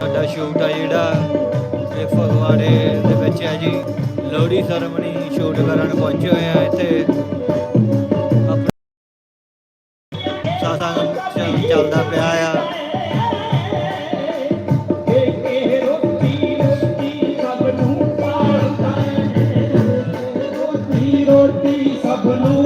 ਸਾਡਾ ਆ ਜਿਹੜਾ ਇਹ ਫਗਵਾੜੇ ਦੇ ਵਿੱਚ ਹੈ ਜੀ। ਲੋਹੜੀ ਸਰਮਣੀ ਸ਼ੂਟ ਕਰਨ ਪਹੁੰਚੇ ਹੋਏ ਆ ਇੱਥੇ। ਸਾਸਾਂ ਚੱਲਦਾ ਪਿਆ ਆ। ਸਭ ਨੂੰ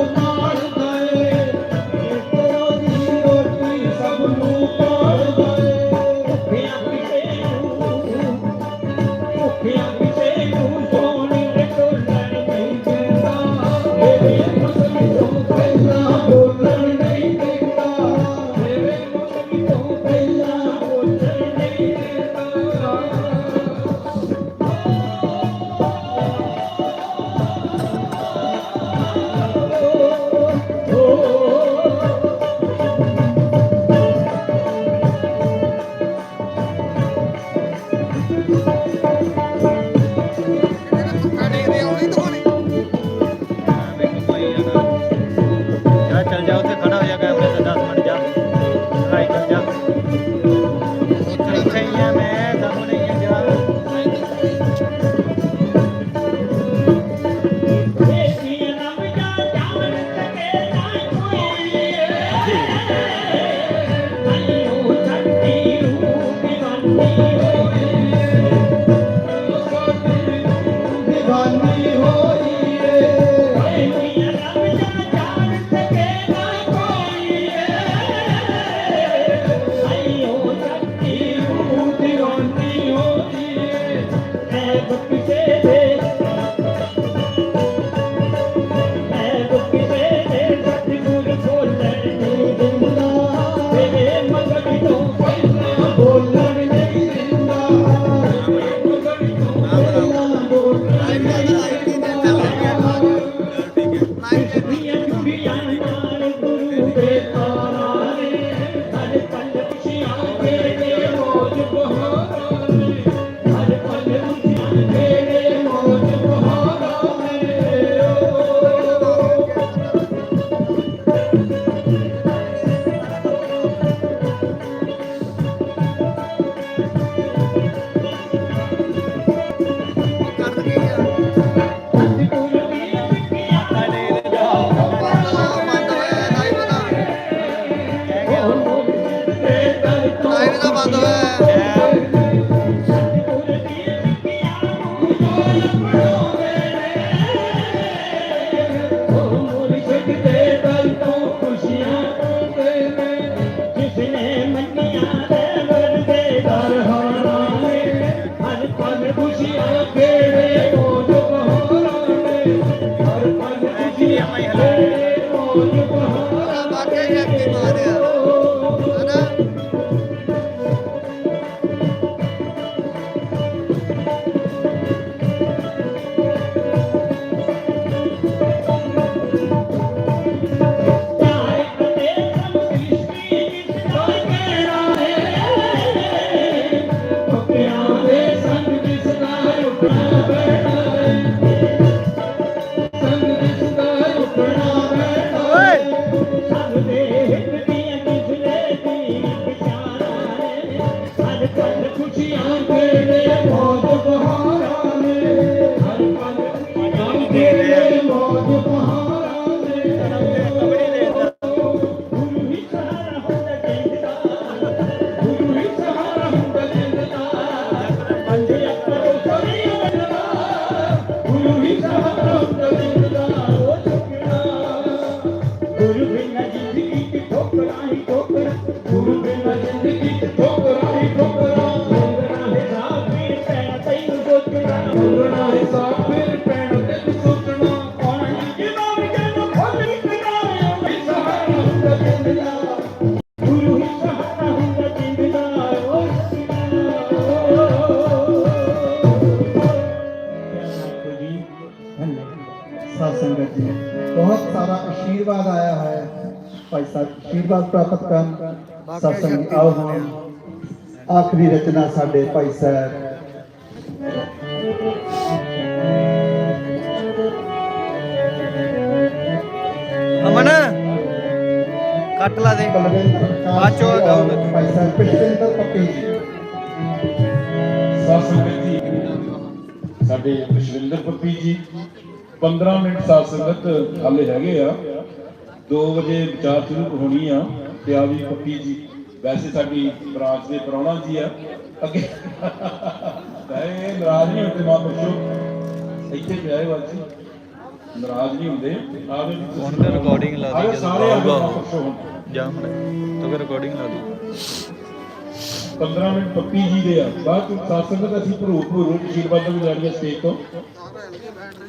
ਗੁਰੂ ਬਿਨਾ ਜ਼ਿੰਦਗੀ ਦੀ ਠੋਕਰਾਂ ਹੀ ਠੋਕਰ ਗੁਰੂ ਬਿਨਾ ਜ਼ਿੰਦਗੀ सत्संगत जी बहुत सारा आशीर्वाद आया है। भाई साहब आशीर्वाद प्राप्त कर सत्संग आओ हम। आखिरी रचना साढ़े भाई साहब। ਅਮਨ ਕੱਟ ਲਾ ਦੇ ਬਾਚੋ ਗਾਉਂਦਾ ਭਾਈ ਸਾਹਿਬ ਪਿਛਲੇ ਦਿਨ ਤਾਂ ਪੱਕੀ ਸਾਸੂ ਵਿੱਚ ਸਾਡੇ ਵਿਸ਼ਵਿੰਦਰ ਪੱਪੀ ਜੀ 15 ਮਿੰਟ ਸਾਧ ਸੰਗਤ ਹਾਲੇ ਹੈਗੇ ਆ। 2 ਵਜੇ ਵਿਚਾਰ ਸ਼ੁਰੂ ਹੋਣੀ ਆ ਤੇ ਆ ਵੀ ਪੱਪੀ ਜੀ ਵੈਸੇ ਸਾਡੀ ਬਰਾਤ ਦੇ ਪ੍ਰਾਹੁਣਾ ਜੀ ਆ। ਅੱਗੇ ਇਹ ਨਾਰਾਜ਼ ਨਹੀਂ ਹੁੰਦੇ ਮਾਂ ਪੁੱਛੋ। ਇੱਥੇ ਪਿਆਏ ਵਾਜੀ ਨਾਰਾਜ਼ ਨਹੀਂ ਹੁੰਦੇ। ਆਵੇ ਵੀ ਹੁਣ ਤੇ recording ਲਾ ਦੀ ਜਦੋਂ ਹੁਣ। ਜਾ ਹੁਣ ਤੂੰ ਰਿਕਾਰਡਿੰਗ ਲਾ ਦੇ। 15 ਮਿੰਟ ਪੱਪੀ ਜੀ ਦੇ ਆ। ਬਾਅਦ ਚ ਸਾਸੰਗਤ ਅਸੀਂ ਭਰੂਪ ਭਰੂਪ ਅਸ਼ੀਰਵਾਦ ਵੀ ਲੈਣੀ ਸਟੇਜ ਤੋਂ।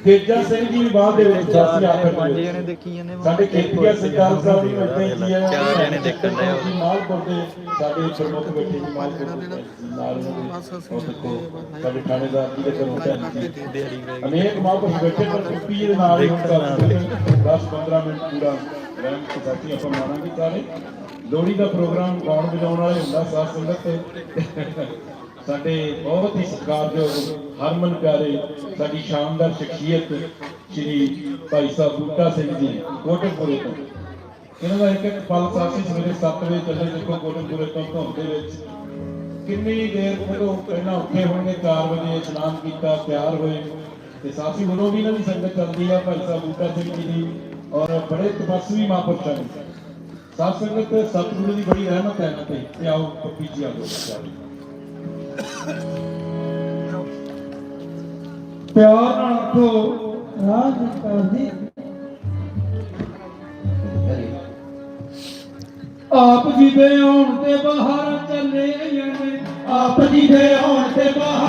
ਤੇਜਾ ਸਿੰਘ ਜੀ ਵੀ ਬਾਅਦ ਦੇ ਵਿੱਚ ਅਸੀਂ ਆਖਰ ਪੰਜ ਦੇ ਜਣੇ ਦੇਖੀ ਜਾਂਦੇ ਸਾਡੇ ਖੇਤੀਆ ਸਰਦਾਰ ਸਾਹਿਬ ਵੀ ਬੈਠੇ ਜੀ ਆ। ਚਾਰ ਜਣੇ ਦੇਖਣ ਦੇ ਮਾਲਪੁਰ ਦੇ ਸਾਡੇ ਪ੍ਰਮੁੱਖ ਬੈਠੇ ਜੀ ਮਾਲਪੁਰ ਨਾਲ ਸਾਡੇ ਥਾਣੇਦਾਰ ਜੀ ਦੇ ਵੇ ਅਨੇਕ ਮਹਾਂਪੁਰਸ਼ ਬੈਠੇ ਪਰ ਪੱਪੀ ਜੀ ਦੇ ਨਾਲ ਹੀ ਹੁਣ ਤੱਕ 10 15 ਮਿੰਟ ਪੂਰਾ ਰਹਿਣ ਕੇ ਸਾਥੀ ਆਪਾਂ ਮਾਰਾਂਗੇ ਸਾਰੇ। ਲੋਹੜੀ ਦਾ ਪ੍ਰੋਗਰਾਮ ਗਾਉਣ ਵਜਾਉਣ ਵਾਲੇ ਹੁੰਦਾ ਸਾਧ ਸੰਗਤ ਤੇ। ਸਾਡੇ ਬਹੁਤ ਹੀ ਸਤਿਕਾਰਯੋਗ ਹਰਮਨ ਪਿਆਰੇ, ਸਾਡੀ ਸ਼ਾਨਦਾਰ ਸ਼ਖਸੀਅਤ ਸ਼੍ਰੀ ਭਾਈ ਸਾਹਿਬ ਬੂਟਾ ਸਿੰਘ ਜੀ, ਕੋਟਕਪੁਰੇ ਤੋਂ। ਇਹਨਾਂ ਦਾ ਇੱਕ ਇੱਕ ਪਲ ਸਾਥੀ ਸਵੇਰੇ 7 ਵਜੇ ਚੱਲੇ, ਦੇਖੋ ਕੋਟਕਪੁਰੇ ਤੋਂ ਧੁੰਦ ਦੇ ਵਿੱਚ। ਕਿੰਨੀ ਦੇਰ ਉਦੋਂ ਪਹਿਲਾਂ ਉੱਠੇ ਹੋਣਗੇ 4 ਵਜੇ ਇਸ਼ਨਾਨ ਕੀਤਾ, ਤਿਆਰ ਹੋਏ। ਤੇ ਸਾਥੀ, ਉਦੋਂ ਵੀ ਇਹਨਾਂ ਦੀ ਸੰਗਤ ਚੱਲਦੀ ਆ, ਭਾਈ ਸਾਹਿਬ ਬੂਟਾ ਸਿੰਘ ਜੀ ਦੀ। ਔਰ ਬੜੇ ਤਪਸਵੀ ਮਹਾਂਪੁਰਸ਼ਾਂ ਦੀ। ਸਾਧ ਸੰਗਤ ਸਤਿਗੁਰੂ ਦੀ ਬੜੀ ਰਹਿਮਤ ਹੈ ਇਹਨਾਂ ਤੇ। ਤੇ ਆਓ ਪੱਪੀ ਜੀ ਆਓ। ਪਿਆਰ ਨਾਲ ਆਖੋ ਰਾਜ ਜੀ ਆਪ ਜੀ ਦੇ ਆਉਣ ਤੇ ਬਾਹਰ ਚੱਲੇ ਆਪ ਜੀ ਦੇ ਆਉਣ ਤੇ ਬਾਹਰ